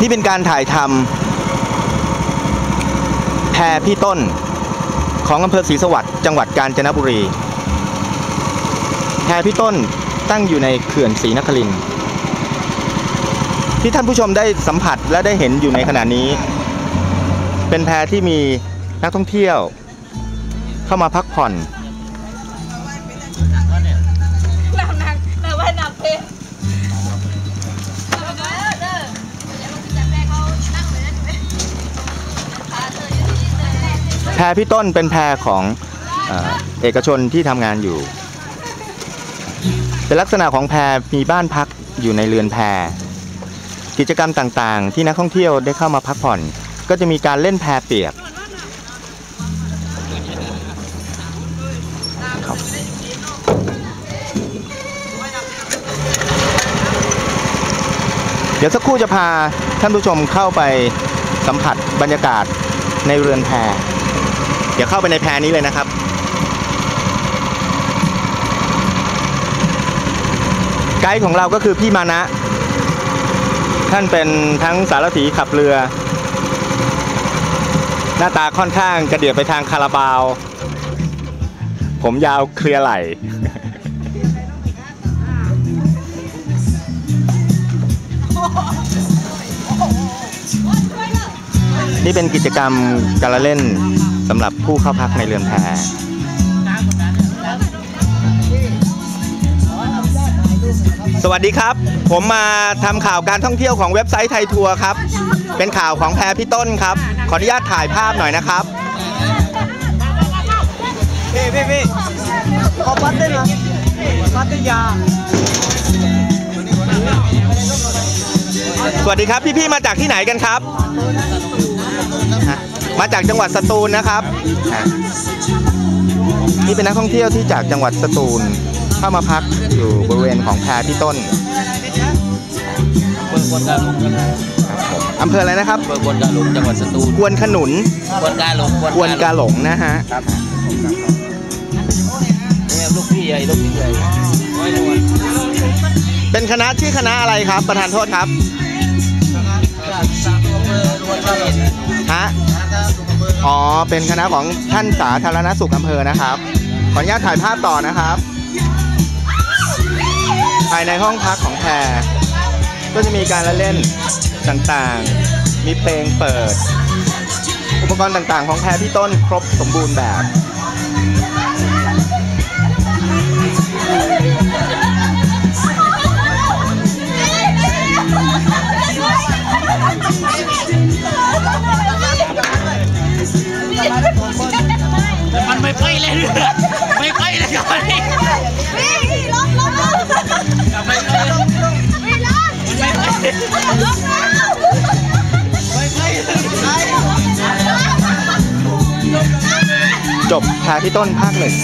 นี่เป็นการถ่ายทำแพรพี่ต้นของอำเภอศรีสวัสดิ์จังหวัดกาญจนบุรี แพรพี่ต้นตั้งอยู่ในเขื่อนศรีนครินที่ท่านผู้ชมได้สัมผัสและได้เห็นอยู่ในขณะนี้ เป็นแพรที่มีนักท่องเที่ยว เข้ามาพักผ่อน แพรพี่ต้นเป็นแพรของเอกชนที่ทำงานอยู่ เป็นลักษณะของแพรมีบ้านพักอยู่ในเรือนแพรกิจกรรมต่างๆ ที่นักท่องเที่ยวได้เข้ามาพักผ่อน ก็จะมีการเล่นแพรเปียกเดี๋ยวสักครู่จะพาท่านผู้ชมเข้าไปสัมผัสบรรยากาศในเรือนแพ เดี๋ยวเข้าไปในแพนี้เลยนะครับ ไกด์ของเราก็คือพี่มานะ ท่านเป็นทั้งสารถีขับเรือ หน้าตาค่อนข้างกระเดียดไปทางคาราบาว ผมยาวเคลียร์ไหล่ นี่เป็นกิจกรรมการละเล่นสำหรับผู้เข้าพักในเรือนแพสวัสดีครับ ผมมาทำข่าวการท่องเที่ยวของเว็บไซต์ไทยทัวร์ครับ เป็นข่าวของแพรพี่ต้นครับ ขออนุญาตถ่ายภาพหน่อยนะครับพี่พี่พี่ขอพัดได้ไหมพัทยา สวัสดีครับพี่ๆมาจากที่ไหนกันครับฮะมาจากจังหวัดสตูลนะครับฮะนี่เป็นนักท่องเที่ยวที่จากจังหวัดสตูลเข้ามาพักอยู่บริเวณของแพรพี่ต้นเมืองควนกาหลงครับครับผมอำเภออะไรนะครับเมืองควนกาหลงจังหวัดสตูลกวนขนุนควนกาหลงกวนกาหลงนะฮะเนี่ยลูกพี่ใหญ่ลูกพี่ใหญ่ไว้นวล เป็นคณะชื่อคณะอะไรครับ ประธานโทษครับฮะอ๋อ เป็นคณะของท่านสาธารณสุขอำเภอนะครับ ขออนุญาตถ่ายภาพต่อนะครับ ภายในห้องพักของแพรก็จะมีการละเล่นต่างๆ มีเพลงเปิด อุปกรณ์ต่างๆ ของแพรพี่ต้นครบสมบูรณ์แบบ มันไม่ไปเลยไม่ไปเลยครับพี่พี่ล้มล้มล้มไม่ไปพี่ล้มไม่ไปล้มแล้วจบแพรพี่ต้นภาคหนึ่ง